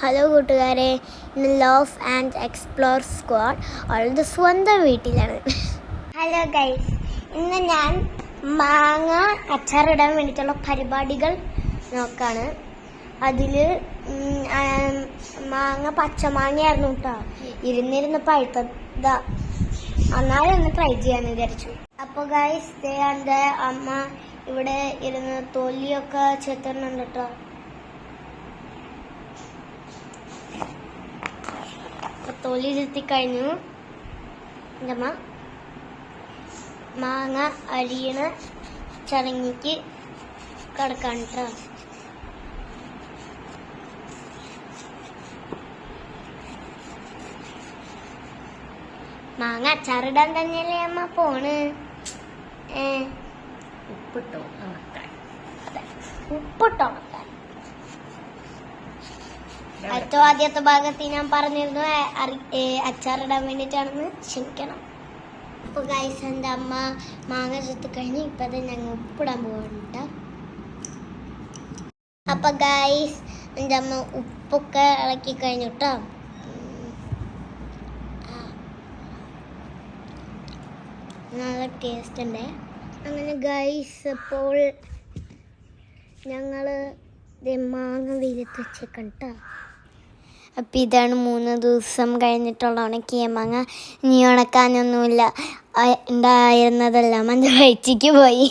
Hello കൂട്ടുകാരെ. ഇന്ന് loaf and explore squad അവളുടെ സ്വന്തം വീട്ടിലാണ്. ഹലോ ഗൈസ് ഇന്ന് ഞാൻ മാങ്ങ അച്ചാറിടാൻ വേണ്ടിയിട്ടുള്ള പരിപാടികൾ നോക്കാണ്. അതിൽ മാങ്ങ പച്ചമാങ്ങയായിരുന്നു കേട്ടോ ഇരുന്നിരുന്ന് പഴുത്തതാ. എന്നാലും ഒന്ന് ട്രൈ ചെയ്യാന്ന് വിചാരിച്ചു. അപ്പോൾ ഗൈസ് ദേ അമ്മ ഇവിടെ ഇരുന്ന് തൊലിയൊക്കെ ചെത്തുന്നുണ്ട് കേട്ടോ തൊലി ഇരുത്തി കഴിഞ്ഞു. അമ്മ മാങ്ങ അരിയണ ചടങ്ങിക്ക് കിടക്കാണ് കേട്ടോ മാങ്ങ അച്ചാറിടാൻ തന്നെയല്ലേ അമ്മ പോണ്? ഏ. ഉപ്പിട്ടോ? ഉപ്പിട്ടോ? ഏറ്റവും ആദ്യത്തെ ഭാഗത്ത് ഞാൻ പറഞ്ഞിരുന്നു അച്ചാറിടാൻ വേണ്ടിയിട്ടാണെന്ന് ക്ഷമിക്കണം. അപ്പൊ ഗൈസ് എന്റെ അമ്മ മാങ്ങ ചുത്തി കഴിഞ്ഞ് ഇപ്പത് ഞങ്ങൾ ഉപ്പിടാൻ പോകുന്നുണ്ട് അപ്പൊ ഗൈസ് എന്റെ അമ്മ ഉപ്പൊക്കെ ഇളക്കി കഴിഞ്ഞു കേട്ടോ നല്ല ടേസ്റ്റ് ഉണ്ട് അങ്ങനെ ഗൈസ് അപ്പോൾ ഞങ്ങൾ മാങ്ങ വെയിലത്ത് വെച്ചേക്കാം അപ്പം ഇതാണ് മൂന്ന് ദിവസം കഴിഞ്ഞിട്ടുള്ള ഉണക്കിയ മാങ്ങ ഇനി ഉണക്കാനൊന്നുമില്ല. ഉണ്ടായിരുന്നതെല്ലാം എന്റെ വയറ്റിക്ക് പോയി.